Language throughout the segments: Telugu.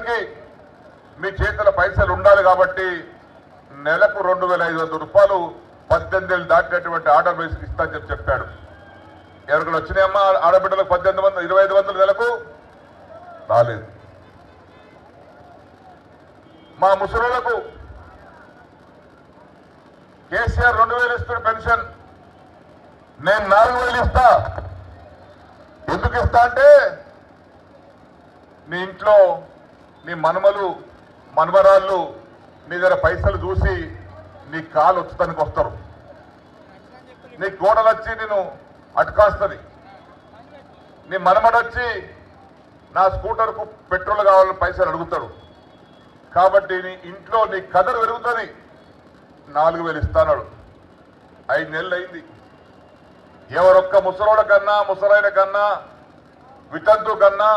చేయడానికి మీ చేతిలో పైసలు ఉండాలి కాబట్టి నెలకు రెండు వేల ఐదు వందల రూపాయలు పద్దెనిమిది ఏళ్ళు దాటినటువంటి ఆర్డర్ బేస్కి ఇస్తానని చెప్పి చెప్పాడు. ఎవరికైనా వచ్చినాయమ్మా? ఆడబిడ్డలకు పద్దెనిమిది వందలు ఇరవై ఐదు వందలు నెలకు? రాలేదు. మా ముసలులకు కేసీఆర్ రెండు వేలు ఇస్తున్న పెన్షన్. నేను నాలుగు వేలు ఇస్తా. ఎందుకు ఇస్తా అంటే మీ ఇంట్లో నీ మనుమలు మనవరాళ్ళు నీ దగ్గర పైసలు చూసి నీ కాలు వచ్చడానికి వస్తారు. నీ గోడలు వచ్చి నేను అటుకాస్తుంది నీ మనమడొచ్చి నా స్కూటర్కు పెట్రోల్ కావాలని పైసలు అడుగుతాడు. కాబట్టి నీ ఇంట్లో నీ కదర్ పెరుగుతుంది. నాలుగు వేలు ఇస్తానాడు ఐదు నెలలు అయింది. ఎవరొక్క ముసలోడ కన్నా ముసలైన కన్నా వితంతు కన్నా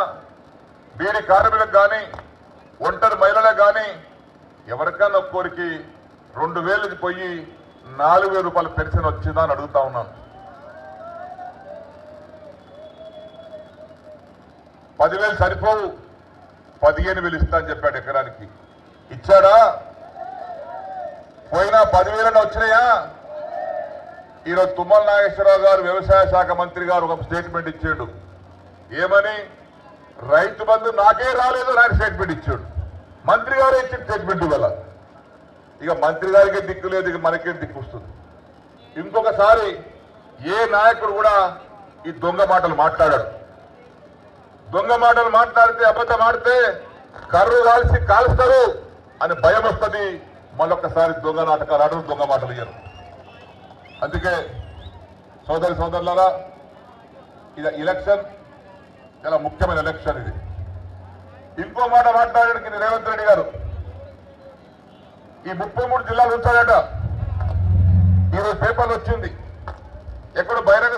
బీడి కార్మికులకు కానీ ఒంటరి మహిళలే కానీ ఎవరికన్నా ఒక్కోరికి రెండు వేలకి పోయి నాలుగు వేల రూపాయల పెన్షన్ వచ్చిందా అని అడుగుతా ఉన్నాను. పదివేలు సరిపోవు. పదిహేను వేలు ఇస్తా అని చెప్పాడు ఎకరానికి. ఇచ్చాడా? పోయినా పదివేలను వచ్చినాయా? ఈరోజు తుమ్మల నాగేశ్వరరావు గారు వ్యవసాయ శాఖ మంత్రి గారు ఒక స్టేట్మెంట్ ఇచ్చాడు. ఏమని? రైతు బంధు నాకే రాలేదు అని ఆయన స్టేట్మెంట్ ఇచ్చాడు. మంత్రి గారే ఇచ్చిన స్టేట్మెంట్ ఇవాళ. ఇక మంత్రి గారికే దిక్కు లేదు ఇక మనకే దిక్కు వస్తుంది? ఇంకొకసారి ఏ నాయకుడు కూడా ఈ దొంగ మాటలు మాట్లాడాడు. దొంగ మాటలు మాట్లాడితే అబద్ధం ఆడితే కర్రు కాల్చి కాలుస్తారు అని భయం వస్తుంది. మళ్ళొక్కసారి దొంగ నాటకాలు ఆడరు దొంగ మాటలు ఇయ్యరు. అందుకే సోదరి సోదరులారా ఇది ఎలక్షన్ చాలా ముఖ్యమైన ఎలక్షన్ ఇది. ఇంకో మాట మాట్లాడడానికి రేవంత్ రెడ్డి గారు. ఈ ముప్పై మూడు జిల్లాలు ఉంచాడట ఈరోజు పేపర్లు వచ్చింది. ఎక్కడ బహిరంగ